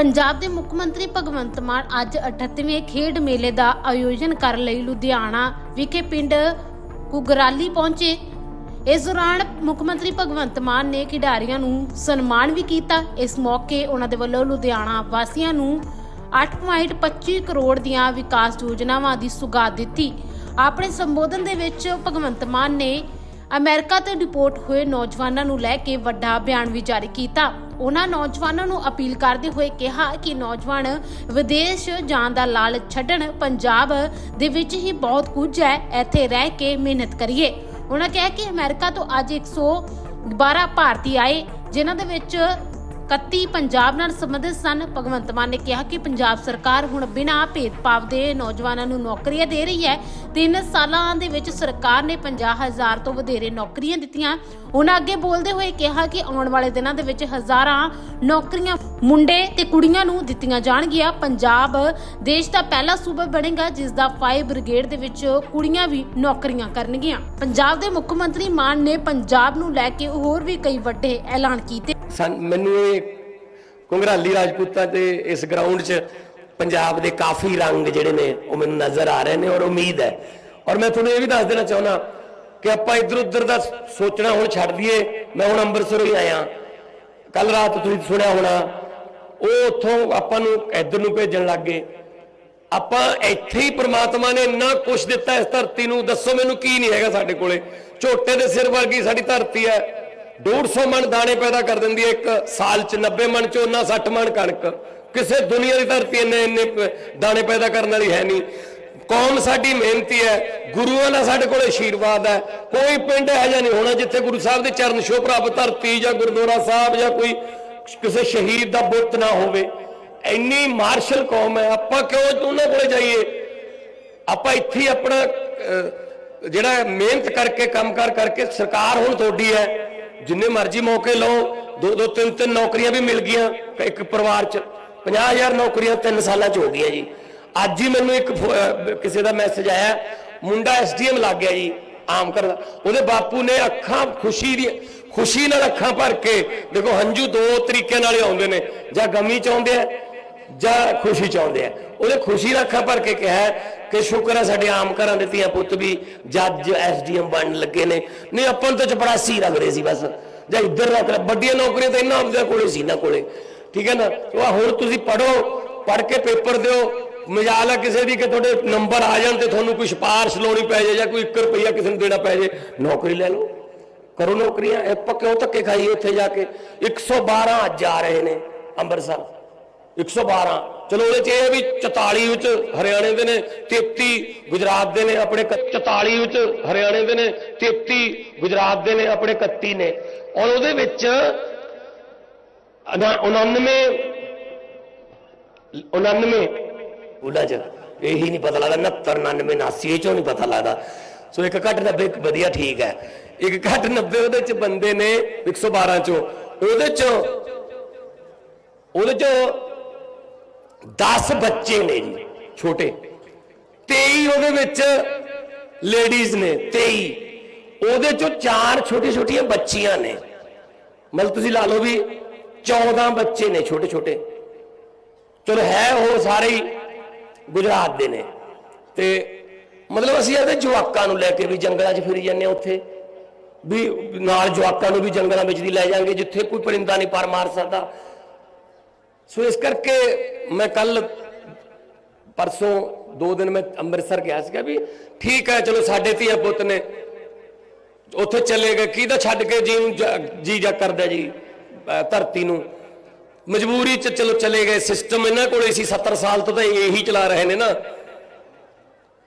ਪੰਜਾਬ ਦੇ ਮੁੱਖ ਮੰਤਰੀ ਭਗਵੰਤ ਮਾਨ ਅੱਜ 38ਵੇਂ ਖੇਡ ਮੇਲੇ ਦਾ ਆਯੋਜਨ ਕਰਨ ਲਈ ਲੁਧਿਆਣਾ ਵਿਖੇ ਪਿੰਡ ਕੁਗਰਾਲੀ ਪਹੁੰਚੇ। ਇਸ ਦੌਰਾਨ ਮੁੱਖ ਮੰਤਰੀ ਭਗਵੰਤ ਮਾਨ ਨੇ ਖਿਡਾਰੀਆਂ ਨੂੰ ਸਨਮਾਨ ਵੀ ਕੀਤਾ। ਇਸ ਮੌਕੇ ਉਹਨਾਂ ਦੇ ਵੱਲੋਂ ਲੁਧਿਆਣਾ ਵਾਸੀਆਂ ਨੂੰ 8.25 ਕਰੋੜ ਦੀਆਂ ਵਿਕਾਸ ਯੋਜਨਾਵਾਂ ਦੀ ਸੁਗਾਤ ਦਿੱਤੀ। ਆਪਣੇ ਸੰਬੋਧਨ ਦੇ ਵਿੱਚ ਭਗਵੰਤ ਮਾਨ ਨੇ ਅਮਰੀਕਾ ਤੋਂ ਡਿਪੋਰਟ ਹੋਏ ਨੌਜਵਾਨਾਂ ਨੂੰ ਲੈ ਕੇ ਵੱਡਾ ਬਿਆਨ ਵੀ ਜਾਰੀ ਕੀਤਾ। ਉਹਨਾਂ ਨੌਜਵਾਨਾਂ ਨੂੰ ਅਪੀਲ ਕਰਦੇ ਹੋਏ ਕਿਹਾ ਕਿ ਨੌਜਵਾਨ ਵਿਦੇਸ਼ ਜਾਣ ਦਾ ਲਾਲਚ ਛੱਡਣ, ਪੰਜਾਬ ਦੇ ਵਿੱਚ ਹੀ ਬਹੁਤ ਕੁਝ ਹੈ, ਇੱਥੇ ਰਹਿ ਕੇ ਮਿਹਨਤ ਕਰੀਏ। ਉਹਨਾਂ ਕਿਹਾ ਕਿ ਅਮਰੀਕਾ ਤੋਂ ਅੱਜ 112 ਭਾਰਤੀ ਆਏ, ਜਿਨ੍ਹਾਂ ਦੇ ਵਿੱਚ 31 ਪੰਜਾਬ ਨਾਲ ਸੰਬੰਧਿਤ ਸਨ। ਭਗਵੰਤ ਮਾਨ ਨੇ ਕਿਹਾ ਕਿ ਪੰਜਾਬ ਸਰਕਾਰ ਹੁਣ ਬਿਨਾਂ ਭੇਦਭਾਵ ਦੇ ਨੌਜਵਾਨਾਂ ਨੂੰ ਨੌਕਰੀਆਂ ਦੇ ਰਹੀ ਹੈ। ਤਿੰਨ ਸਾਲਾਂ ਦੇ ਵਿੱਚ ਸਰਕਾਰ ਨੇ 50000 ਤੋਂ ਵਧੇਰੇ ਨੌਕਰੀਆਂ ਦਿੱਤੀਆਂ। ਉਹਨਾਂ ਅੱਗੇ ਬੋਲਦੇ ਹੋਏ ਕਿਹਾ ਕਿ ਆਉਣ ਵਾਲੇ ਦਿਨਾਂ ਦੇ ਵਿੱਚ ਹਜ਼ਾਰਾਂ ਨੌਕਰੀਆਂ ਮੁੰਡੇ ਤੇ ਕੁੜੀਆਂ ਨੂੰ ਦਿੱਤੀਆਂ ਜਾਣਗੀਆਂ। ਪੰਜਾਬ ਦੇਸ਼ ਦਾ ਪਹਿਲਾ ਸੂਬਾ ਬਣੇਗਾ, ਜਿਸ ਦਾ ਫਾਇਰ ਬ੍ਰਿਗੇਡ ਦੇ ਵਿੱਚ ਕੁੜੀਆਂ ਵੀ ਨੌਕਰੀਆਂ ਕਰਨਗੀਆਂ। ਪੰਜਾਬ ਦੇ ਮੁੱਖ ਮੰਤਰੀ ਮਾਨ ਨੇ ਪੰਜਾਬ ਨੂੰ ਲੈ ਕੇ ਹੋਰ ਵੀ ਕਈ ਵੱਡੇ ਐਲਾਨ ਕੀਤੇ। ਮੈਨੂੰ ਇਹ ਕੁੰਗਰਾਲੀ ਰਾਜਪੂਤਾਂ ਤੇ ਇਸ ਗਰਾਊਂਡ 'ਚ ਪੰਜਾਬ ਦੇ ਕਾਫੀ ਰੰਗ ਜਿਹੜੇ ਨੇ, ਉਹ ਮੈਨੂੰ ਨਜ਼ਰ ਆ ਰਹੇ ਨੇ ਔਰ ਉਮੀਦ ਹੈ। ਔਰ ਮੈਂ ਤੁਹਾਨੂੰ ਇਹ ਵੀ ਦੱਸ ਦੇਣਾ ਚਾਹੁੰਦਾ ਕਿ ਆਪਾਂ ਇੱਧਰ ਉੱਧਰ ਦਾ ਸੋਚਣਾ ਹੁਣ ਛੱਡ ਦਈਏ। ਮੈਂ ਹੁਣ ਅੰਮ੍ਰਿਤਸਰ ਹੀ ਆਇਆ। ਕੱਲ ਰਾਤ ਤੁਸੀਂ ਸੁਣਿਆ ਹੋਣਾ, ਉਹ ਉੱਥੋਂ ਆਪਾਂ ਨੂੰ ਇੱਧਰ ਨੂੰ ਭੇਜਣ ਲੱਗ ਗਏ। ਆਪਾਂ ਇੱਥੇ ਹੀ ਪ੍ਰਮਾਤਮਾ ਨੇ ਇੰਨਾ ਕੁਝ ਦਿੱਤਾ ਇਸ ਧਰਤੀ ਨੂੰ। ਦੱਸੋ ਮੈਨੂੰ ਕੀ ਨਹੀਂ ਹੈਗਾ ਸਾਡੇ ਕੋਲੇ। ਝੋਟੇ ਦੇ ਸਿਰ ਵਰਗੀ ਸਾਡੀ ਧਰਤੀ ਹੈ। 150 ਮਣ ਦਾਣੇ ਪੈਦਾ ਕਰ ਦਿੰਦੀ ਹੈ ਇੱਕ ਸਾਲ ਚ 90 ਮਣ ਚ, ਉਹਨਾਂ 60 ਮਣ ਕਣਕ। ਕਿਸੇ ਦੁਨੀਆ ਦੀ ਧਰਤੀ ਇੰਨੇ ਇੰਨੇ ਦਾਣੇ ਪੈਦਾ ਕਰਨ ਵਾਲੀ ਹੈ ਨਹੀਂ। ਕੌਮ ਸਾਡੀ ਮਿਹਨਤੀ ਹੈ, ਗੁਰੂਆਂ ਦਾ ਸਾਡੇ ਕੋਲ ਆਸ਼ੀਰਵਾਦ ਹੈ। ਕੋਈ ਪਿੰਡ ਇਹੋ ਜਿਹਾ ਨਹੀਂ ਹੋਣਾ ਜਿੱਥੇ ਗੁਰੂ ਸਾਹਿਬ ਦੇ ਚਰਨ ਛੋਹ ਪ੍ਰਾਪਤ ਧਰਤੀ ਜਾਂ ਗੁਰਦੁਆਰਾ ਸਾਹਿਬ ਜਾਂ ਕੋਈ ਕਿਸੇ ਸ਼ਹੀਦ ਦਾ ਬੁੱਤ ਨਾ ਹੋਵੇ। ਇੰਨੀ ਮਾਰਸ਼ਲ ਕੌਮ ਹੈ, ਆਪਾਂ ਕਿਉਂ ਉਹਨਾਂ ਕੋਲੇ ਜਾਈਏ? ਆਪਾਂ ਇੱਥੇ ਆਪਣਾ ਜਿਹੜਾ ਮਿਹਨਤ ਕਰਕੇ ਕੰਮ ਕਰ ਕਰਕੇ ਸਰਕਾਰ ਹੁਣ ਤੁਹਾਡੀ ਹੈ। ਜਿੰਨੇ ਮਰਜ਼ੀ ਮੌਕੇ ਲਓ, ਦੋ ਦੋ, ਤਿੰਨ ਤਿੰਨ ਨੌਕਰੀਆਂ ਵੀ ਮਿਲ ਗਈਆਂ। ਇੱਕ ਪਰਿਵਾਰ 'ਚ 50000 ਨੌਕਰੀਆਂ ਤਿੰਨ ਸਾਲਾਂ 'ਚ ਹੋ ਗਈਆਂ ਜੀ। ਅੱਜ ਹੀ ਮੈਨੂੰ ਇੱਕ ਕਿਸੇ ਦਾ ਮੈਸੇਜ ਆਇਆ, ਮੁੰਡਾ ਐਸਡੀਐਮ ਲੱਗ ਗਿਆ ਜੀ, ਆਮ ਕਰਦਾ ਉਹਦੇ ਬਾਪੂ ਨੇ ਅੱਖਾਂ ਖੁਸ਼ੀ ਦੀ, ਖੁਸ਼ੀ ਨਾਲ ਅੱਖਾਂ ਭਰ ਕੇ, ਦੇਖੋ ਹੰਝੂ ਦੋ ਤਰੀਕੇ ਨਾਲ ਹੀ ਆਉਂਦੇ ਨੇ। ਜਾਂ ਗਮੀ ਚ ਆਉਂਦੇ ਆ, ਜਾਂ ਖੁਸ਼ੀ ਚਾਹੁੰਦੇ ਆ। ਉਹਨੇ ਖੁਸ਼ੀ ਨਾਲ ਅੱਖਾਂ ਭਰ ਕੇ ਕਿਹਾ ਕਿ ਸ਼ੁਕਰ ਹੈ ਸਾਡੇ ਆਮ ਘਰਾਂ ਦੇ ਧੀਆਂ ਪੁੱਤ ਵੀ ਜੱਜ, ਐਸਡੀਐਮ ਬਣਨ ਲੱਗੇ ਨੇ। ਨਹੀਂ, ਆਪਾਂ ਨੂੰ ਤਾਂ ਚਪੜਾਸੀ ਲੱਗ ਰਹੇ ਸੀ ਬਸ। ਜਾਂ ਇੱਧਰ ਰੱਖ ਲੈ, ਵੱਡੀਆਂ ਨੌਕਰੀਆਂ ਤਾਂ ਇਹਨਾਂ ਆਪਦੇ ਕੋਲੇ ਸੀ ਨਾ ਕੋਲੇ। ਠੀਕ ਹੈ ਨਾ? ਉਹ ਹੁਣ ਤੁਸੀਂ ਪੜੋ ਪੜ ਕੇ ਪੇਪਰ ਦਿਓ। ਮਜਾਲ ਹੈ ਕਿਸੇ ਦੀ ਕਿ ਤੁਹਾਡੇ ਨੰਬਰ ਆ ਜਾਣ ਤੇ ਤੁਹਾਨੂੰ ਕੋਈ ਸਿਫਾਰਿਸ਼ ਲਾਉਣੀ ਪੈ ਜਾਏ ਜਾਂ ਕੋਈ 1 ਰੁਪਈਆ ਕਿਸੇ ਨੂੰ ਦੇਣਾ ਪੈ ਜਾਏ। ਨੌਕਰੀ ਲੈ ਲਓ। ਕਰੋ ਨੌਕਰੀਆਂ, ਆਪਾਂ ਕਿਉਂ ਧੱਕੇ ਖਾਈਏ ਉੱਥੇ ਜਾ ਕੇ? 112 ਅੱਜ ਆ ਰਹੇ ਨੇ ਅੰਮ੍ਰਿਤਸਰ। 112 ਚਲੋ ਉਹਦੇ ਚ ਇਹ ਹੈ ਵੀ 44 ਵਿੱਚ ਹਰਿਆਣੇ ਦੇ ਨੇ 33 ਗੁਜਰਾਤ ਦੇ ਨੇ, ਆਪਣੇ ਕ- 44 ਵਿੱਚ ਹਰਿਆਣੇ ਦੇ ਨੇ 33 ਗੁਜਰਾਤ ਦੇ ਨੇ, ਆਪਣੇ 31 ਨੇ। ਔਰ ਉਹਦੇ ਵਿੱਚ 99 99 ਉਹਨਾਂ ਚ, ਇਹੀ ਨਹੀਂ ਪਤਾ ਲੱਗਦਾ 69 99 89 ਇਹ ਚੋਂ ਨਹੀਂ ਪਤਾ ਲੱਗਦਾ। ਸੋ ਇੱਕ ਘੱਟ 90 ਵਧੀਆ ਠੀਕ ਹੈ। ਇੱਕ ਘੱਟ 90 ਉਹਦੇ ਚ ਬੰਦੇ ਨੇ 112 ਚੋਂ। ਉਹਦੇ ਚ ਉਹਦੇ ਚ 10 ਬੱਚੇ ਨੇ ਜੀ, ਛੋਟੇ। 23 ਉਹਦੇ ਵਿੱਚ ਲੇਡੀਜ਼ ਨੇ 23 ਉਹਦੇ ਚੋਂ ਚਾਰ ਛੋਟੀ ਛੋਟੀਆਂ ਬੱਚੀਆਂ ਨੇ। ਮਤਲਬ ਤੁਸੀਂ ਲਾ ਲਓ ਵੀ 14 ਬੱਚੇ ਨੇ ਛੋਟੇ ਛੋਟੇ ਚਲੋ ਹੈ ਉਹ ਸਾਰੇ ਹੀ ਗੁਜਰਾਤ ਦੇ ਨੇ। ਤੇ ਮਤਲਬ ਅਸੀਂ ਇਹਦੇ ਜਵਾਕਾਂ ਨੂੰ ਲੈ ਕੇ ਵੀ ਜੰਗਲਾਂ 'ਚ ਫਿਰੀ ਜਾਂਦੇ ਹਾਂ ਉੱਥੇ। ਵੀ ਨਾਲ ਜਵਾਕਾਂ ਨੂੰ ਵੀ ਜੰਗਲਾਂ ਵਿੱਚ ਦੀ ਲੈ ਜਾਾਂਗੇ, ਜਿੱਥੇ ਕੋਈ ਪਰਿੰਦਾ ਨਹੀਂ ਪਰ ਮਾਰ ਸਕਦਾ। ਸੋ ਇਸ ਕਰਕੇ ਮੈਂ ਕੱਲ ਪਰਸੋਂ ਦੋ ਦਿਨ ਮੈਂ ਅੰਮ੍ਰਿਤਸਰ ਗਿਆ ਸੀਗਾ ਵੀ ਠੀਕ ਹੈ, ਚਲੋ ਸਾਡੇ ਧੀਆ ਪੁੱਤ ਨੇ ਉੱਥੇ ਚਲੇ ਗਏ। ਕਿਹਦਾ ਛੱਡ ਕੇ ਜੀ ਨੂੰ ਜੀ ਜਾ ਕਰਦਾ ਜੀ ਧਰਤੀ ਨੂੰ? ਮਜਬੂਰੀ ਚ ਚਲੋ ਚਲੇ ਗਏ। ਸਿਸਟਮ ਇਹਨਾਂ ਕੋਲੇ ਸੀ 70 ਸਾਲ ਤੋਂ ਤਾਂ ਇਹੀ ਚਲਾ ਰਹੇ ਨੇ ਨਾ।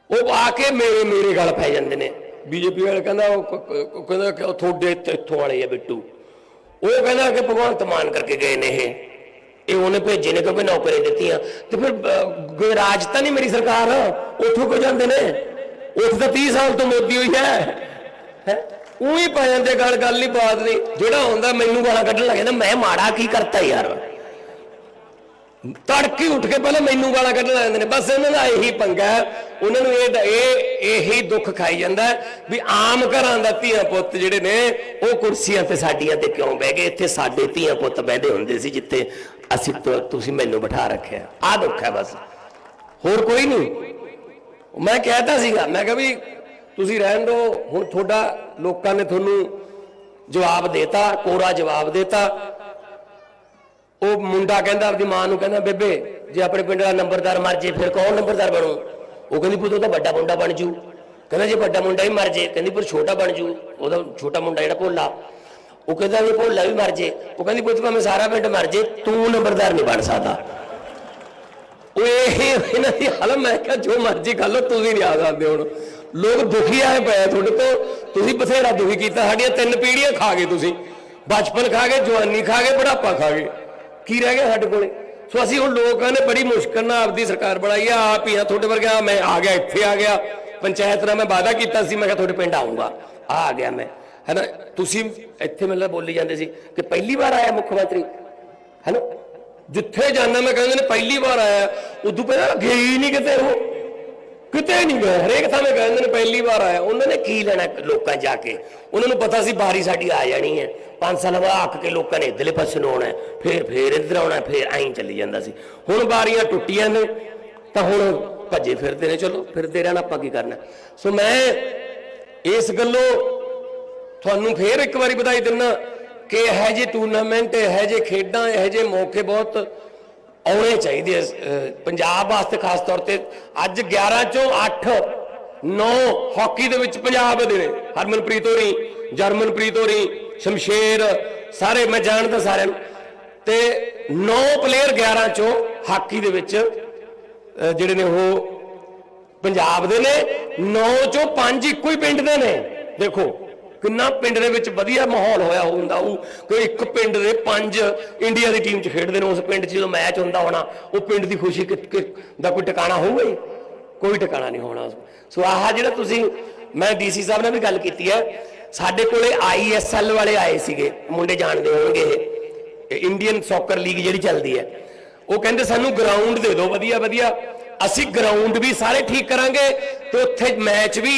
ਉਹ ਆ ਕੇ ਮੇਰੇ ਮੇਰੇ ਗੱਲ ਪੈ ਜਾਂਦੇ ਨੇ। ਬੀਜੇਪੀ ਵਾਲੇ ਕਹਿੰਦਾ, ਉਹ ਕਹਿੰਦਾ ਕਿ ਉਹ ਤੁਹਾਡੇ ਇੱਥੋਂ ਵਾਲੇ ਆ ਬਿੱਟੂ। ਉਹ ਕਹਿੰਦਾ ਕਿ ਭਗਵੰਤ ਮਾਨ ਕਰਕੇ ਗਏ ਨੇ ਇਹ। ਇਹ ਉਹਨੇ ਭੇਜੇ ਨੇ ਕਿਉਂਕਿ ਨੌਕਰੀ ਦਿੱਤੀਆਂ। ਤੇ ਫਿਰ ਅਹ, ਤਾਂ ਨਹੀਂ ਮੇਰੀ ਸਰਕਾਰ? ਉੱਥੋਂ ਕੋ ਜਾਂਦੇ ਨੇ? ਉੱਥੇ ਤਾਂ 30 ਸਾਲ ਤੋਂ ਮੋਦੀ ਹੋਈ ਹੈ। ਹੈ? ਉਹੀ ਪੈ ਜਾਂਦੇ ਗੱਲ ਗੱਲ ਨਹੀਂ ਬਾਤ ਨਹੀਂ। ਜਿਹੜਾ ਹੁੰਦਾ ਮੈਨੂੰ ਗਾਲਾਂ ਕੱਢਣ ਲੱਗ ਜਾਂਦਾ ਮੈਂ ਮਾੜਾ ਕੀ ਕਰਤਾ ਯਾਰ? ਤੜਕੇ ਉੱਠ ਕੇ ਪਹਿਲਾਂ ਮੈਨੂੰ ਗਾਲਾਂ ਕੱਢਣ ਲੱਗ ਜਾਂਦੇ ਨੇ। ਬਸ ਇਹਨਾਂ ਦਾ ਇਹੀ ਪੰਗਾ ਉਹਨਾਂ ਨੂੰ ਇਹ ਇਹ ਇਹੀ ਦੁੱਖ ਖਾਈ ਜਾਂਦਾ ਵੀ ਆਮ ਘਰਾਂ ਦਾ ਧੀਆਂ ਪੁੱਤ ਜਿਹੜੇ ਨੇ ਉਹ ਕੁਰਸੀਆਂ ਤੇ ਸਾਡੀਆਂ ਤੇ ਕਿਉਂ ਬਹਿ ਗਏ? ਇੱਥੇ ਸਾਡੇ ਧੀਆਂ ਪੁੱਤ ਬਹਿਦੇ ਹੁੰਦੇ ਸੀ ਜਿੱਥੇ ਅਸੀਂ ਤੁਸੀਂ ਮੈਨੂੰ ਬਿਠਾ ਰੱਖਿਆ। ਆ ਦੁੱਖ ਹੈ ਬਸ। ਹੋਰ ਕੋਈ ਨਹੀਂ। ਮੈਂ ਕਹਿਤਾ ਸੀਗਾ, ਮੈਂ ਕਿਹਾ ਵੀ ਤੁਸੀਂ ਰਹਿਣ ਦਿਓ ਹੁਣ ਤੁਹਾਡਾ ਲੋਕਾਂ ਨੇ ਤੁਹਾਨੂੰ ਜਵਾਬ ਦੇਤਾ, ਕੋਰਾ ਜਵਾਬ ਦੇਤਾ। ਉਹ ਮੁੰਡਾ ਕਹਿੰਦਾ, ਆਪਦੀ ਮਾਂ ਨੂੰ ਕਹਿੰਦਾ, ਬੇਬੇ, ਜੇ ਆਪਣੇ ਪਿੰਡ ਦਾ ਨੰਬਰਦਾਰ ਮਰ ਜੇ, ਫਿਰ ਕੌਣ ਨੰਬਰਦਾਰ ਬਣੂ? ਉਹ ਕਹਿੰਦੀ, ਪੁੱਤ, ਉਹ ਤਾਂ ਵੱਡਾ ਮੁੰਡਾ ਬਣ ਜੂ। ਕਹਿੰਦਾ, ਜੇ ਵੱਡਾ ਮੁੰਡਾ ਹੀ ਮਰ ਜੇ, ਕਹਿੰਦੀ ਪਰ ਛੋਟਾ ਬਣ ਜੂ। ਉਹਦਾ ਛੋਟਾ ਮੁੰਡਾ ਜਿਹੜਾ ਭੋਲਾ। ਉਹ ਕਹਿੰਦਾ ਵੀ ਭੋਲਾ ਵੀ ਮਰ ਜੇ। ਉਹ ਕਹਿੰਦੀ ਪੁੱਤ ਭਾਵੇਂ ਸਾਰਾ ਪਿੰਡ ਮਰ ਜੇ, ਤੂੰ ਨੰਬਰਦਾਰ ਨਹੀਂ ਬਣ ਸਕਦਾ। ਉਹ ਇਹ ਇਹਨਾਂ ਦੀ ਹਾਲਤ ਮੈਂ ਕਿਹਾ ਜੋ ਮਰਜ਼ੀ ਕਰ ਲਓ, ਤੁਸੀਂ ਨਹੀਂ ਆ ਸਕਦੇ ਹੁਣ। ਲੋਕ ਦੁਖੀ ਆਏ ਪਏ ਤੁਹਾਡੇ ਤੋਂ। ਤੁਸੀਂ ਬਥੇਰਾ ਦੁਖੀ ਕੀਤਾ, ਸਾਡੀਆਂ ਤਿੰਨ ਪੀੜ੍ਹੀਆਂ ਖਾ ਗਏ ਤੁਸੀਂ। ਬਚਪਨ ਖਾ ਗਏ, ਜਵਾਨੀ ਖਾ ਗਏ, ਬੁਢਾਪਾ ਖਾ ਗਏ। ਕੀ ਰਹਿ ਗਿਆ ਸਾਡੇ ਕੋਲੇ? ਸੋ ਅਸੀਂ ਹੁਣ ਲੋਕਾਂ ਨੇ ਬੜੀ ਮੁਸ਼ਕਲ ਨਾਲ ਆਪਦੀ ਸਰਕਾਰ ਬਣਾਈ ਆ, ਆਪ ਹੀ ਆ, ਤੁਹਾਡੇ ਵਰਗਾ ਮੈਂ ਆ ਗਿਆ, ਇੱਥੇ ਆ ਗਿਆ। ਪੰਚਾਇਤ ਨਾਲ ਮੈਂ ਵਾਅਦਾ ਕੀਤਾ ਸੀ, ਮੈਂ ਕਿਹਾ ਤੁਹਾਡੇ ਪਿੰਡ ਆਉਂਗਾ। ਆ ਆ ਗਿਆ ਮੈਂ। ਹੈਨਾ? ਤੁਸੀਂ ਇੱਥੇ ਮੈਨੂੰ ਬੋਲੀ ਜਾਂਦੇ ਸੀ ਕਿ ਪਹਿਲੀ ਵਾਰ ਆਇਆ ਮੁੱਖ ਮੰਤਰੀ ਹੈਨਾ? ਜਿੱਥੇ ਜਾਣਾ ਮੈਂ ਕਹਿੰਦੇ ਨੇ ਪਹਿਲੀ ਵਾਰ ਆਇਆ ਉਦੋਂ ਪਹਿਲਾਂ ਗਏ ਹੀ ਨਹੀਂ ਕਿਤੇ ਉਹ। ਕਿਤੇ ਨਹੀਂ ਗਏ। ਹਰੇਕ ਥਾਂ ਮੈਂ ਕਹਿੰਦੇ ਨੇ ਪਹਿਲੀ ਵਾਰ ਆਇਆ। ਉਹਨਾਂ ਨੇ ਕੀ ਲੈਣਾ ਲੋਕਾਂ ਜਾ ਕੇ? ਉਹਨਾਂ ਨੂੰ ਪਤਾ ਸੀ ਬਾਰੀ ਸਾਡੀ ਆ ਜਾਣੀ ਹੈ। ਪੰਜ ਸਾਲ ਬਾਅਦ ਆਖ ਕੇ ਲੋਕਾਂ ਨੇ ਇਧਰਲੇ ਪਾਸੇ ਨੂੰ ਆਉਣਾ ਹੈ, ਫੇਰ ਫੇਰ ਇੱਧਰ ਆਉਣਾ ਹੈ, ਫੇਰ ਐਂ ਚੱਲੀ ਜਾਂਦਾ ਸੀ। ਹੁਣ ਬਾਰੀਆਂ ਟੁੱਟੀਆਂ ਨੇ ਤਾਂ ਹੁਣ ਭੱਜੇ ਫਿਰਦੇ ਨੇ। ਚਲੋ ਫਿਰਦੇ ਰਹਿਣਾ ਆਪਾਂ ਕੀ ਕਰਨਾ? ਸੋ ਮੈਂ ਇਸ ਗੱਲੋਂ ਤੁਹਾਨੂੰ ਫੇਰ ਇੱਕ ਵਾਰੀ ਵਧਾਈ ਦਿੰਨਾ ਕਿ ਇਹ ਜਿਹੇ ਟੂਰਨਾਮੈਂਟ, ਇਹ ਜਿਹੇ ਖੇਡਾਂ, ਇਹ ਜਿਹੇ ਮੌਕੇ ਬਹੁਤ ਆਉਣੇ ਚਾਹੀਦੇ ਪੰਜਾਬ ਵਾਸਤੇ ਖਾਸ ਤੌਰ ਤੇ। ਅੱਜ 11 ਚੋਂ 8 9 ਹਾਕੀ ਦੇ ਵਿੱਚ ਪੰਜਾਬ ਦੇ ਨੇ। ਹਰਮਨਪ੍ਰੀਤ ਹੋਰੀ, ਜਰਮਨਪ੍ਰੀਤ ਹੋਰੀ, ਸ਼ਮਸ਼ੇਰ, ਸਾਰੇ, ਮੈਂ ਜਾਣਦਾ ਸਾਰਿਆਂ ਨੂੰ। ਤੇ 9 ਪਲੇਅਰ 11 ਚੋਂ ਹਾਕੀ ਦੇ ਵਿੱਚ ਜਿਹੜੇ ਨੇ ਉਹ ਪੰਜਾਬ ਦੇ ਨੇ। 9 ਚੋਂ 5 ਇੱਕੋ ਹੀ ਪਿੰਡ ਦੇ ਨੇ। ਦੇਖੋ ਕਿੰਨਾ ਪਿੰਡ ਦੇ ਵਿੱਚ ਵਧੀਆ ਮਾਹੌਲ ਹੋਇਆ ਹੁੰਦਾ, ਉਹ ਕੋਈ ਇੱਕ ਪਿੰਡ ਦੇ ਪੰਜ ਇੰਡੀਆ ਦੀ ਟੀਮ 'ਚ ਖੇਡਦੇ ਨੇ, ਉਸ ਪਿੰਡ 'ਚ ਜਦੋਂ ਮੈਚ ਹੁੰਦਾ ਹੋਣਾ, ਉਹ ਪਿੰਡ ਦੀ ਖੁਸ਼ੀ ਦਾ ਕੋਈ ਟਿਕਾਣਾ ਹੋਊਗਾ ਹੀ ਕੋਈ ਟਿਕਾਣਾ ਨਹੀਂ ਹੋਣਾ। ਸੋ ਆਹ ਜਿਹੜਾ ਤੁਸੀਂ, ਮੈਂ ਡੀਸੀ ਸਾਹਿਬ ਨਾਲ ਵੀ ਗੱਲ ਕੀਤੀ ਹੈ, ਸਾਡੇ ਕੋਲੇ ਆਈਐਸਐਲ ਵਾਲੇ ਆਏ ਸੀਗੇ, ਮੁੰਡੇ ਜਾਣਦੇ ਹੋਣਗੇ ਇਹ। ਇੰਡੀਅਨ ਸੌਕਰ ਲੀਗ ਜਿਹੜੀ ਚੱਲਦੀ ਹੈ। ਉਹ ਕਹਿੰਦੇ ਸਾਨੂੰ ਗਰਾਊਂਡ ਦੇ ਦਿਓ, ਵਧੀਆ ਵਧੀਆ। ਅਸੀਂ ਗਰਾਊਂਡ ਵੀ ਸਾਰੇ ਠੀਕ ਕਰਾਂਗੇ ਤੇ ਉੱਥੇ ਮੈਚ ਵੀ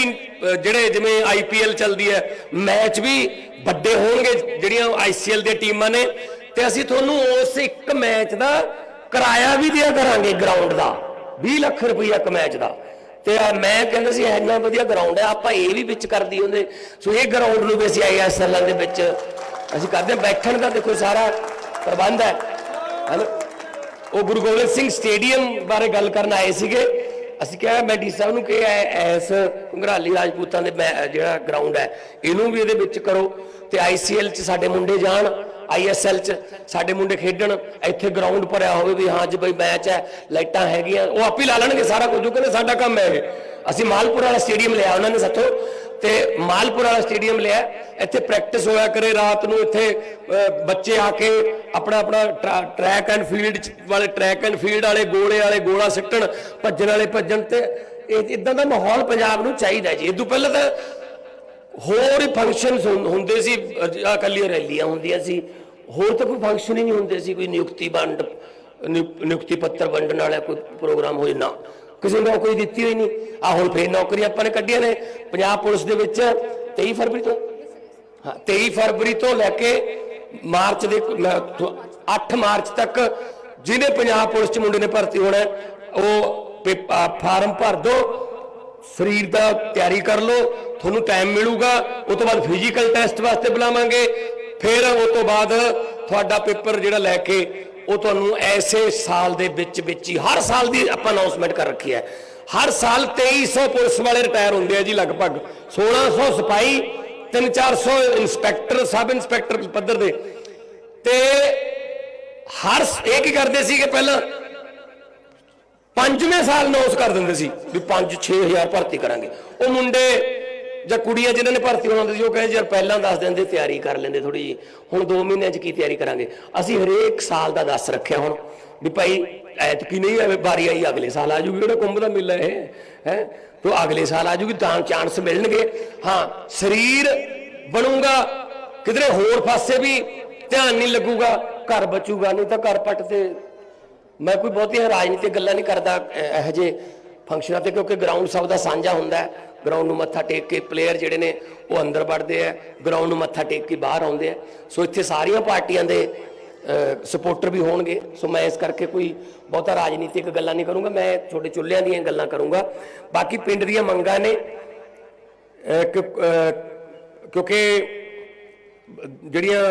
ਜਿਹੜੇ ਜਿਵੇਂ ਆਈਪੀਐਲ ਚੱਲਦੀ ਹੈ ਮੈਚ ਵੀ ਵੱਡੇ ਹੋਣਗੇ ਜਿਹੜੀਆਂ ਆਈਸੀਐਲ ਦੀਆਂ ਟੀਮਾਂ ਨੇ। ਤੇ ਅਸੀਂ ਤੁਹਾਨੂੰ ਉਸ ਇੱਕ ਮੈਚ ਦਾ ਕਿਰਾਇਆ ਵੀ ਦਿਆ ਕਰਾਂਗੇ ਗਰਾਊਂਡ ਦਾ 20 ਲੱਖ ਰੁਪਈਆ ਇੱਕ ਮੈਚ ਦਾ। ਤੇ ਮੈਂ ਕਹਿੰਦਾ ਸੀ, ਇੰਨਾ ਵਧੀਆ ਗਰਾਊਂਡ ਹੈ, ਆਪਾਂ ਇਹ ਵੀ ਵਿੱਚ ਕਰਦੀ ਹੁੰਦੇ ਸੋ ਇਹ ਗਰਾਊਂਡ ਨੂੰ ਵੀ ਅਸੀਂ ਆਈਐਸਐਲ ਦੇ ਵਿੱਚ, ਅਸੀਂ ਕਰਦੇ ਹਾਂ, ਬੈਠਣ ਦਾ ਦੇਖੋ ਸਾਰਾ ਪ੍ਰਬੰਧ ਹੈ। ਹੈਨਾ? ਉਹ ਗੁਰੂ ਗੋਬਿੰਦ ਸਿੰਘ ਸਟੇਡੀਅਮ ਬਾਰੇ ਗੱਲ ਕਰਨ ਆਏ ਸੀਗੇ। ਅਸੀਂ ਕਿਹਾ, ਮੈਂ ਡੀ ਸਾਹਿਬ ਨੂੰ ਕਿਹਾ, ਐ- ਐਸ ਘੰਗਰਾਲੀ ਰਾਜਪੂਤਾਂ ਦੇ ਮੈਂ- ਜਿਹੜਾ ਗਰਾਊਂਡ ਹੈ, ਇਹਨੂੰ ਵੀ ਇਹਦੇ ਵਿੱਚ ਕਰੋ ਤੇ ਆਈਸੀਐਲ ਚ ਸਾਡੇ ਮੁੰਡੇ ਜਾਣ ਆਈਐਸਐਲ ਚ ਸਾਡੇ ਮੁੰਡੇ ਖੇਡਣ, ਇੱਥੇ ਗਰਾਊਂਡ ਭਰਿਆ ਹੋਵੇ ਵੀ ਹਾਂ ਜੀ ਬਈ ਮੈਚ ਹੈ, ਲਾਈਟਾਂ ਹੈਗੀਆਂ, ਉਹ ਆਪ ਹੀ ਲਾ ਲੈਣਗੇ ਸਾਰਾ ਕੁਝ, ਉਹ ਕਹਿੰਦੇ ਸਾਡਾ ਕੰਮ ਹੈ ਇਹ। ਅਸੀਂ ਮਾਲਪੁਰ ਵਾਲਾ ਸਟੇਡੀਅਮ ਲਿਆ ਉਹਨਾਂ ਨੇ ਸਾਥੋਂ। ਤੇ ਮਾਲਪੁਰ ਵਾਲਾ ਸਟੇਡੀਅਮ ਲਿਆ। ਇੱਥੇ ਪ੍ਰੈਕਟਿਸ ਹੋਇਆ ਕਰੇ ਰਾਤ ਨੂੰ, ਇੱਥੇ ਬੱਚੇ ਆ ਕੇ ਆਪਣਾ ਆਪਣਾ ਟਰੈਕ ਐਂਡ ਫੀਲਡ ਵਾਲੇ ਟਰੈਕ ਐਂਡ ਫੀਲਡ ਵਾਲੇ ਗੋਲੇ ਵਾਲੇ ਗੋਲਾ ਸਿੱਟਣ, ਭੱਜਣ ਵਾਲੇ ਭੱਜਣ ਤੇ ਇਹ ਇਦਾਂ ਦਾ ਮਾਹੌਲ ਪੰਜਾਬ ਨੂੰ ਚਾਹੀਦਾ ਜੀ। ਇਹ ਤੋਂ ਪਹਿਲਾਂ ਤਾਂ ਹੋਰ ਹੀ ਫੰਕਸ਼ਨਸ ਹੁੰਦੇ ਸੀ ਆ ਰੈਲੀਆਂ ਹੁੰਦੀਆਂ ਸੀ। ਹੋਰ ਤਾਂ ਕੋਈ ਫੰਕਸ਼ਨ ਹੀ ਨਹੀਂ ਹੁੰਦੇ ਸੀ, ਕੋਈ ਨਿਯੁਕਤੀ ਵੰਡ, ਨਿਯੁ- ਨਿਯੁਕਤੀ ਪੱਤਰ ਵੰਡਣ ਵਾਲਾ ਕੋਈ ਪ੍ਰੋਗਰਾਮ ਹੋਏ ਨਾ। ਕਿਸੇ ਨੌਕਰੀ ਦਿੱਤੀ ਹੋਈ ਨਹੀਂ। ਆ ਹੁਣ ਫੇਰ ਨੌਕਰੀਆਂ ਆਪਾਂ ਨੇ ਕੱਢੀਆਂ ਨੇ। ਪੰਜਾਬ ਪੁਲਿਸ ਦੇ ਵਿੱਚ 23 ਫਰਵਰੀ ਤੋਂ, ਹਾਂ 23 ਫਰਵਰੀ ਤੋਂ ਲੈ ਕੇ ਮਾਰਚ ਦੇ 8 ਮਾਰਚ ਤੱਕ ਜਿਹਨੇ ਪੰਜਾਬ ਪੁਲਿਸ ਚ ਮੁੰਡੇ ਨੇ ਭਰਤੀ ਹੋਣਾ ਉਹ ਪੇ- ਫਾਰਮ ਭਰ ਦਿਓ ਸਰੀਰ ਦਾ ਤਿਆਰੀ ਕਰ ਲਓ, ਤੁਹਾਨੂੰ ਟਾਈਮ ਮਿਲੂਗਾ ਉਸ ਤੋਂ ਬਾਅਦ ਫਿਜ਼ੀਕਲ ਟੈਸਟ ਵਾਸਤੇ ਬੁਲਾਵਾਂਗੇ। ਫਿਰ ਉਸ ਤੋਂ ਬਾਅਦ ਤੁਹਾਡਾ ਪੇਪਰ ਜਿਹੜਾ ਲੈ ਕੇ ਉਹ ਤੁਹਾਨੂੰ ਐਸੇ ਸਾਲ ਦੇ ਵਿੱਚ ਵਿੱਚ ਹੀ, ਹਰ ਸਾਲ ਦੀ ਆਪਾਂ ਅਨਾਉਂਸਮੈਂਟ ਕਰ ਰੱਖੀ ਹੈ। ਹਰ ਸਾਲ 2300 ਪੁਲਿਸ ਵਾਲੇ ਰਿਟਾਇਰ ਹੁੰਦੇ ਆ ਜੀ ਲਗਭਗ। 1600 ਸਿਪਾਹੀ 3-400 ਇੰਸਪੈਕਟਰ ਸਬ ਇੰਸਪੈਕਟਰ ਪੱਧਰ ਦੇ। ਤੇ ਹਰ ਇਹ ਕੀ ਕਰਦੇ ਸੀ ਕਿ ਪਹਿਲਾਂ ਪੰਜਵੇਂ ਸਾਲ ਅਨਾਉਂਸ ਕਰ ਦਿੰਦੇ ਸੀ ਵੀ 5-6000 ਭਰਤੀ ਕਰਾਂਗੇ। ਉਹ ਮੁੰਡੇ ਜਾਂ ਕੁੜੀਆਂ ਜਿਨ੍ਹਾਂ ਨੇ ਭਰਤੀ ਹੋਣਾ ਹੁੰਦੀ ਸੀ, ਉਹ ਕਹਿੰਦੇ ਯਾਰ ਪਹਿਲਾਂ ਦੱਸ ਦਿੰਦੇ, ਤਿਆਰੀ ਕਰ ਲੈਂਦੇ ਥੋੜੀ ਜੀ ਹੁਣ 2 ਮਹੀਨਿਆਂ 'ਚ ਕੀ ਤਿਆਰੀ ਕਰਾਂਗੇ? ਅਸੀਂ ਹਰੇਕ ਸਾਲ ਦਾ ਦੱਸ ਰੱਖਿਆ ਹੁਣ ਵੀ ਭਾਈ ਐਤਕੀ ਨਹੀਂ ਐਵੇਂ ਵਾਰੀ ਆਈ, ਅਗਲੇ ਸਾਲ ਆ ਜੂਗੀ ਜਿਹੜਾ ਕੁੰਭ ਦਾ ਮੇਲਾ ਇਹ, ਹੈ? ਤੋ ਅਗਲੇ ਸਾਲ ਆ ਜੂਗੀ, ਤਾਂ ਚਾਂਸ ਮਿਲਣਗੇ। ਹਾਂ, ਸਰੀਰ ਬਣੂਗਾ, ਕਿਧਰੇ ਹੋਰ ਪਾਸੇ ਵੀ ਧਿਆਨ ਨਹੀਂ ਲੱਗੂਗਾ, ਘਰ ਬਚੂਗਾ, ਨਹੀਂ ਤਾਂ ਘਰ ਪੱਟ ਤੇ ਮੈਂ ਕੋਈ ਬਹੁਤੀਆਂ ਰਾਜਨੀਤਿਕ ਗੱਲਾਂ ਨਹੀਂ ਕਰਦਾ ਅਹ ਇਹੋ ਜਿਹੇ ਫੰਕਸ਼ਨਾਂ ਤੇ, ਕਿਉਂਕਿ ਗਰਾਊਂਡ ਸਭ ਦਾ ਸਾਂਝਾ ਹੁੰਦਾ ਹੈ। ਗਰਾਊਂਡ ਨੂੰ ਮੱਥਾ ਟੇਕ ਕੇ ਪਲੇਅਰ ਜਿਹੜੇ ਨੇ ਉਹ ਅੰਦਰ ਵੜਦੇ ਆ ਗਰਾਊਂਡ ਨੂੰ ਮੱਥਾ ਟੇਕ ਕੇ ਬਾਹਰ ਆਉਂਦੇ ਆ। ਸੋ ਇੱਥੇ ਸਾਰੀਆਂ ਪਾਰਟੀਆਂ ਦੇ ਸਪੋਰਟਰ ਵੀ ਹੋਣਗੇ। ਸੋ ਮੈਂ ਇਸ ਕਰਕੇ ਕੋਈ ਬਹੁਤਾ ਰਾਜਨੀਤਿਕ ਗੱਲਾਂ ਨਹੀਂ ਕਰੂੰਗਾ। ਮੈਂ ਤੁਹਾਡੇ ਚੁੱਲ੍ਹਿਆਂ ਦੀਆਂ ਗੱਲਾਂ ਕਰੂੰਗਾ। ਬਾਕੀ ਪਿੰਡ ਦੀਆਂ ਮੰਗਾਂ ਨੇ ਕਿਉਂਕਿ ਜਿਹੜੀਆਂ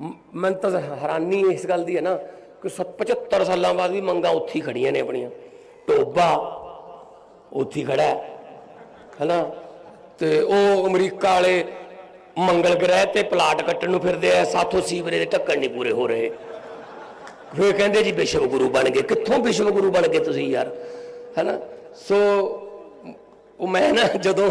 ਮ- ਮੈਨੂੰ ਤਾਂ ਹੈਰਾਨੀ ਇਸ ਗੱਲ ਦੀ ਹੈ ਨਾ ਕਿ 75 ਸਾਲਾਂ ਬਾਅਦ ਵੀ ਮੰਗਾਂ ਉੱਥੇ ਹੀ ਖੜੀਆਂ ਨੇ ਆਪਣੀਆਂ। ਟੋਬਾ ਉੱਥੇ ਹੀ ਖੜਾ ਹੈਨਾ? ਤੇ ਉਹ ਅਮਰੀਕਾ ਵਾਲੇ ਮੰਗਲ ਗ੍ਰਹਿ ਤੇ ਪਲਾਟ ਕੱਟਣ ਨੂੰ ਫਿਰਦੇ ਆ, ਸਾਥੋਂ ਸੀਵਰੇ ਦੇ ਢੱਕਣ ਨਹੀਂ ਪੂਰੇ ਹੋ ਰਹੇ। ਫਿਰ ਕਹਿੰਦੇ ਜੀ ਵਿਸ਼ਵ ਗੁਰੂ ਬਣ ਗਏ। ਕਿੱਥੋਂ ਵਿਸ਼ਵ ਗੁਰੂ ਬਣ ਗਏ ਤੁਸੀਂ ਯਾਰ? ਹੈਨਾ? ਸੋ ਉਹ ਮੈਂ ਨਾ ਜਦੋਂ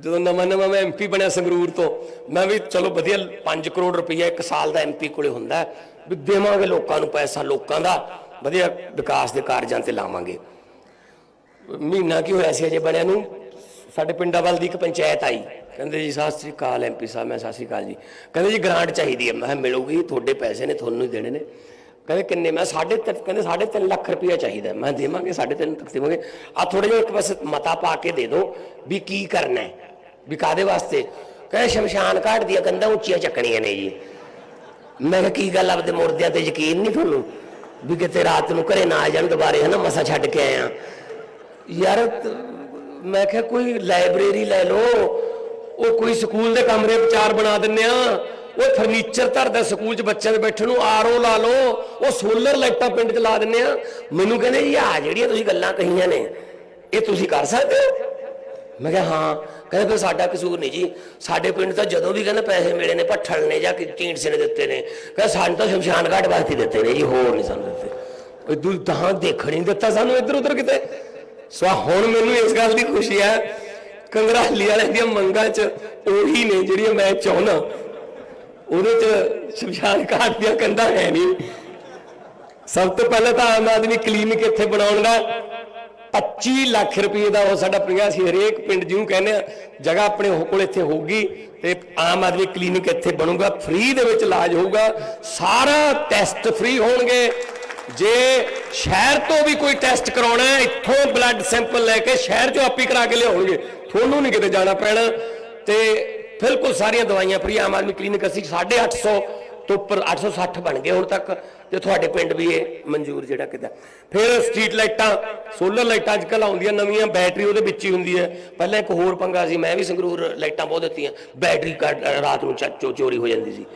ਜਦੋਂ ਨਵਾਂ ਨਵਾਂ ਮੈਂ ਐਮਪੀ ਬਣਿਆ ਸੰਗਰੂਰ ਤੋਂ, ਮੈਂ ਵੀ ਚਲੋ ਵਧੀਆ 5 ਕਰੋੜ ਰੁਪਈਆ ਇੱਕ ਸਾਲ ਦਾ ਐਮਪੀ ਕੋਲੇ ਹੁੰਦਾ ਵੀ ਦੇਵਾਂਗੇ ਲੋਕਾਂ ਨੂੰ ਪੈਸਾ, ਲੋਕਾਂ ਦਾ ਵਧੀਆ ਵਿਕਾਸ ਦੇ ਕਾਰਜਾਂ ਤੇ ਲਾਵਾਂਗੇ। ਮਹੀਨਾ ਕੀ ਹੋਇਆ ਸੀ ਅਜੇ ਬਣਿਆ ਨੂੰ? ਸਾਡੇ ਪਿੰਡਾਂ ਵੱਲ ਦੀ ਇੱਕ ਪੰਚਾਇਤ ਆਈ। ਕਹਿੰਦੇ ਜੀ, ਸਤਿ ਸ੍ਰੀ ਅਕਾਲ ਐਮਪੀ ਸਾਹਿਬ, ਮੈਂ ਸਤਿ ਸ੍ਰੀ ਅਕਾਲ ਜੀ। ਕਹਿੰਦੇ ਜੀ, ਗ੍ਰਾਂਟ ਚਾਹੀਦੀ ਹੈ। ਮੈਂ ਕਿਹਾ, ਮਿਲੂਗੀ, ਤੁਹਾਡੇ ਪੈਸੇ ਨੇ, ਤੁਹਾਨੂੰ ਹੀ ਦੇਣੇ ਨੇ। ਕਹਿੰਦੇ, ਕਿੰਨੇ? ਮੈਂ ਸਾਢੇ ਤਿੰਨ, ਕਹਿੰਦੇ, ਸਾਢੇ ਤਿੰਨ ਲੱਖ ਰੁਪਇਆ ਚਾਹੀਦਾ। ਮੈਂ ਦੇਵਾਂਗੇ, ਸਾਢੇ ਤਿੰਨ ਤੱਕ ਦੇਵਾਂਗੇ। ਆ ਥੋੜਾ ਜਿਹਾ ਇੱਕ ਬਸ ਮਤਾ ਪਾ ਕੇ ਦੇ ਦਿਓ ਵੀ ਕੀ ਕਰਨਾ ਹੈ। ਵੀ ਕਾਦੇ ਵਾਸਤੇ? ਕਹਿੰਦੇ, ਸ਼ਮਸ਼ਾਨ ਘਾਟ ਦੀਆਂ ਕੰਧਾਂ ਉੱਚੀਆਂ ਚੱਕਣੀਆਂ ਨੇ ਜੀ। ਮੈਂ ਕਿਹਾ, ਕੀ ਗੱਲ ਆਪਦੇ ਮੁਰਦਿਆਂ ਤੇ ਯਕੀਨ ਨਹੀਂ ਤੁਹਾਨੂੰ? ਵੀ ਕਿਤੇ ਰਾਤ ਨੂੰ ਘਰੇ ਨਾ ਆ ਜਾਣ, ਦੁਬਾਰੇ ਹਨਾ ਮਸਾ ਛੱਡ ਕੇ ਆਇਆ ਯਾਰ, ਮੈਂ ਕਿਹਾ ਕੋਈ ਲਾਇਬ੍ਰੇਰੀ ਲੈ ਲਓ, ਉਹ ਕੋਈ ਸਕੂਲ ਦੇ ਕਮਰੇ ਵਿਚਾਰ ਬਣਾ ਦਿੰਨੇ ਆ। ਉਹ ਫਰਨੀਚਰ ਧਰਦਾ ਸਕੂਲ 'ਚ ਬੱਚਿਆਂ ਦੇ ਬੈਠਣ ਨੂੰ ਆਰਓ ਲਾ ਲਓ, ਉਹ ਸੋਲਰ ਲਾਈਟਾਂ ਪਿੰਡ 'ਚ ਲਾ ਦਿੰਨੇ ਆ। ਮੈਨੂੰ ਕਹਿੰਦੇ ਜੀ ਆ ਜਿਹੜੀਆਂ ਤੁਸੀਂ ਗੱਲਾਂ ਕਹੀਆਂ ਨੇ, ਇਹ ਤੁਸੀਂ ਕਰ ਸਕਦੇ ਹੋ? ਮੈਂ ਕਿਹਾ, ਹਾਂ। ਕਹਿੰਦੇ, ਫਿਰ ਸਾਡਾ ਕਸੂਰ ਨਹੀਂ ਜੀ। ਸਾਡੇ ਪਿੰਡ ਤਾਂ ਜਦੋਂ ਵੀ ਕਹਿੰਦੇ ਪੈਸੇ ਮਿਲੇ ਨੇ, ਭੱਠਲ ਨੇ ਜਾਂ ਕਿ ਨੇ ਦਿੱਤੇ ਨੇ, ਕਹਿੰਦਾ ਸਾਨੂੰ ਤਾਂ ਸ਼ਮਸ਼ਾਨ ਘਾਟ ਵਾਸਤੇ ਦਿੱਤੇ ਨੇ ਜੀ, ਹੋਰ ਨਹੀਂ ਸਾਨੂੰ ਦਿੱਤੇ। ਇਹ ਦੂਰ ਦੇਖਣ ਹੀ ਨਹੀਂ ਦਿੱਤਾ ਸਾਨੂੰ ਇੱਧਰ ਉੱਧਰ ਕਿਤੇ। ਸੋ ਹੁਣ ਮੈਨੂੰ ਇਸ ਗੱਲ ਦੀ ਖੁਸ਼ੀ ਹੈ, ਕੰਗਰਾਲੀ ਵਾਲੇ ਦੀਆਂ ਮੰਗਾਂ 'ਚ ਉਹੀ ਨੇ ਜਿਹੜੀਆਂ ਮੈਂ ਚਾਹੁੰਦਾ। ਉਹਦੇ 'ਚ ਸ਼ਮਸ਼ਾਨ ਘਾਟ ਦੀਆਂ ਕੰਧਾਂ ਹੈ ਨਹੀਂ। ਸਭ ਤੋਂ ਪਹਿਲਾਂ ਤਾਂ ਆਮ ਆਦਮੀ ਕਲੀਨਿਕ ਇੱਥੇ ਬਣਾਉਣ ਦਾ 25 ਲੱਖ ਰੁਪਏ ਦਾ ਉਹ ਸਾਡਾ ਪਿਆ ਸੀ, ਹਰੇਕ ਪਿੰਡ ਜਿਹਨੂੰ ਕਹਿੰਦੇ ਆ, ਜਗ੍ਹਾ ਆਪਣੇ ਕੋਲ ਇੱਥੇ ਹੋਊਗੀ ਤੇ ਆਮ ਆਦਮੀ ਕਲੀਨਿਕ ਇੱਥੇ ਬਣੂਗਾ, ਫ੍ਰੀ ਦੇ ਵਿੱਚ ਇਲਾਜ ਹੋਊਗਾ, ਸਾਰਾ ਟੈਸਟ ਫ੍ਰੀ ਹੋਣਗੇ। ਜੇ ਸ਼ਹਿਰ ਤੋਂ ਵੀ ਕੋਈ ਟੈਸਟ ਕਰਾਉਣਾ ਹੈ, ਇੱਥੋਂ ਬਲੱਡ ਸੈਂਪਲ ਲੈ ਕੇ ਸ਼ਹਿਰ ਚੋਂ ਆਪੀ ਕਰਾ ਕੇ ਲਿਆਉਣਗੇ। ਤੁਹਾਨੂੰ ਨਹੀਂ ਕਿਤੇ ਜਾਣਾ ਪੈਣਾ। ਤੇ ਬਿਲਕੁਲ ਸਾਰੀਆਂ ਦਵਾਈਆਂ ਫ੍ਰੀ ਆਮ ਆਦਮੀ ਕਲੀਨਿਕ ਅਸੀਂ 850 ਤੋਂ ਉੱਪਰ 860 ਬਣ ਗਏ ਹੁਣ ਤੱਕ। ਤੇ ਤੁਹਾਡੇ ਪਿੰਡ ਵੀ ਇਹ ਮਨਜ਼ੂਰ ਜਿਹੜਾ ਕਿਦਾ ਫਿਰ ਸਟਰੀਟ ਲਾਈਟਾਂ ਸੋਲਰ ਲਾਈਟਾਂ ਅੱਜ ਕੱਲ੍ਹ ਆਉਂਦੀਆਂ ਨਵੀਆਂ ਬੈਟਰੀ ਉਹਦੇ ਵਿੱਚ ਹੀ ਹੁੰਦੀ ਹੈ। ਪਹਿਲਾਂ ਇੱਕ ਹੋਰ ਪੰਗਾ ਸੀ, ਮੈਂ ਵੀ ਸੰਗਰੂਰ ਲਾਈਟਾਂ ਬਹੁਤ ਦਿੱਤੀਆਂ। ਬੈਟਰੀ ਕੱਢ- ਰਾਤ ਨੂੰ ਚ- ਚੋ- ਚੋਰੀ ਹੋ ਜਾਂਦੀ ਸੀ।